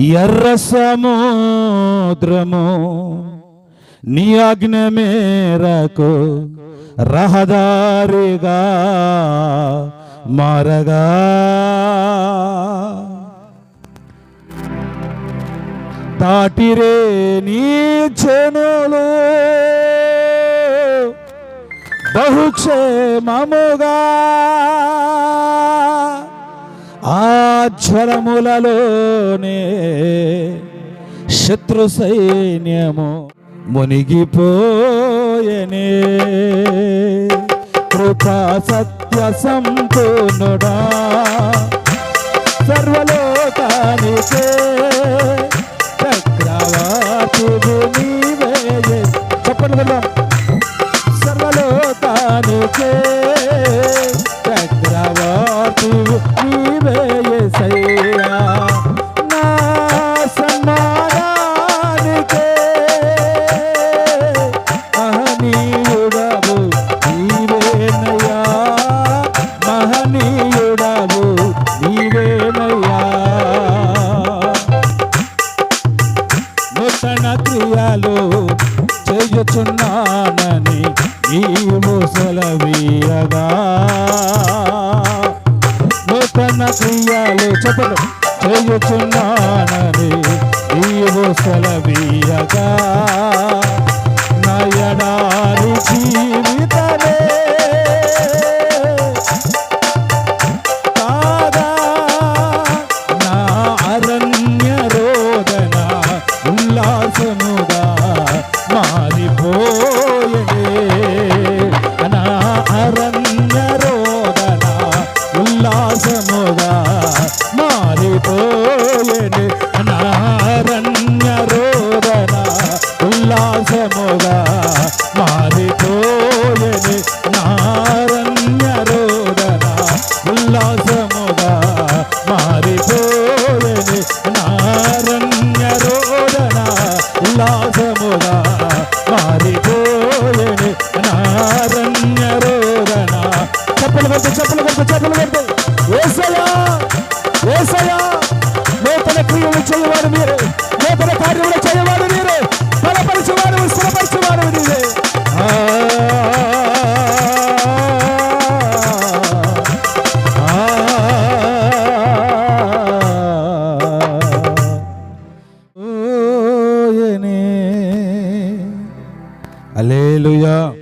ఎర్ర సముద్రము నీ అగ్న మేరకు రహదారిగా మారగా. దాటిరే నీ చెనులు బహుక్షేమముగా. ఆ జ్వరములలోనే శత్రు సైన్యము మునిగిపోయనే. కృపా సత్య సంపూర్ణుడా సర్వలోకానికే చక్రవర్తివు నీవే. చెప్పండి. సర్వలోకానికే నూతన క్రియలు చెప్పడు. చేయుచున్నానని ఈ ముసలవీయగా నయడారి జీవితమే. కాగా నా అరణ్య రోదన మారిపోయే అనా అర పోయేనే నా రోదన ఉల్లాసముగా మారిపోయేనే నారణ్య రోదన ఉల్లాసముగా మారిపోయేనే నారణ్య రోదన ఉల్లాసముగా మారిపోయేనే నారణ్య రోదన చెప్పలు కొట్టు చెప్పలు కొట్టు చెప్పలు కొట్టు ఏసయ్యా. కార్యములు చేయవాడు మీరే నూతన కార్యములు చేయవాడు మీరే బలపరచువాడు స్థిరపరచువాడు మీరే Hallelujah.